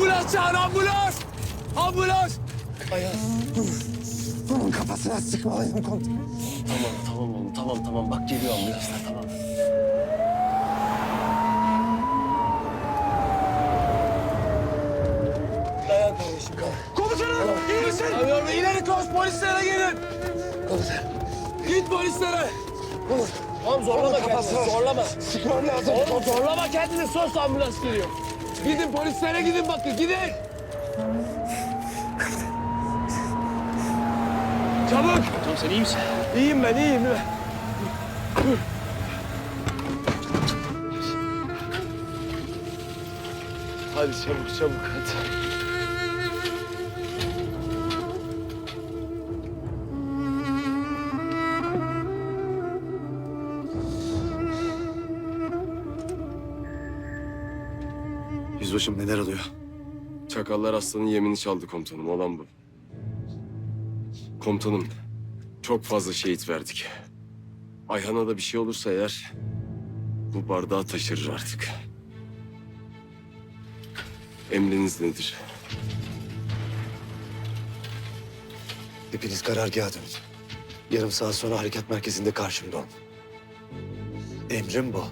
Ambulans çağır ambulans. Ambulans. Bunun kafasına sıkmalıyım komutanım. Tamam tamam oğlum tamam tamam bak geliyor ambulanslar tamam. Dayan kardeşim. Komutanım iyi misin? Tamam ileri koş polislere gelin. Komutanım. Git polislere. Olur. Tamam zorlama kendini zorlama. Sıkmam lazım. Oğlum zorlama kendini sos ambulans geliyor. Gidin polislere gidin bakın gidin. Çabuk. Hocam sen iyi misin? İyiyim ben iyiyim. Dur. Hadi çabuk çabuk hadi. Yüzbaşım neler oluyor? Çakallar aslanın yemini çaldı komutanım. Olan bu. Komutanım, çok fazla şehit verdik. Ayhan'a da bir şey olursa eğer... ...bu bardağı taşırır artık. Emriniz nedir? Hepiniz karargaha dönün. Yarım saat sonra harekat merkezinde karşımda olun. Emrim bu.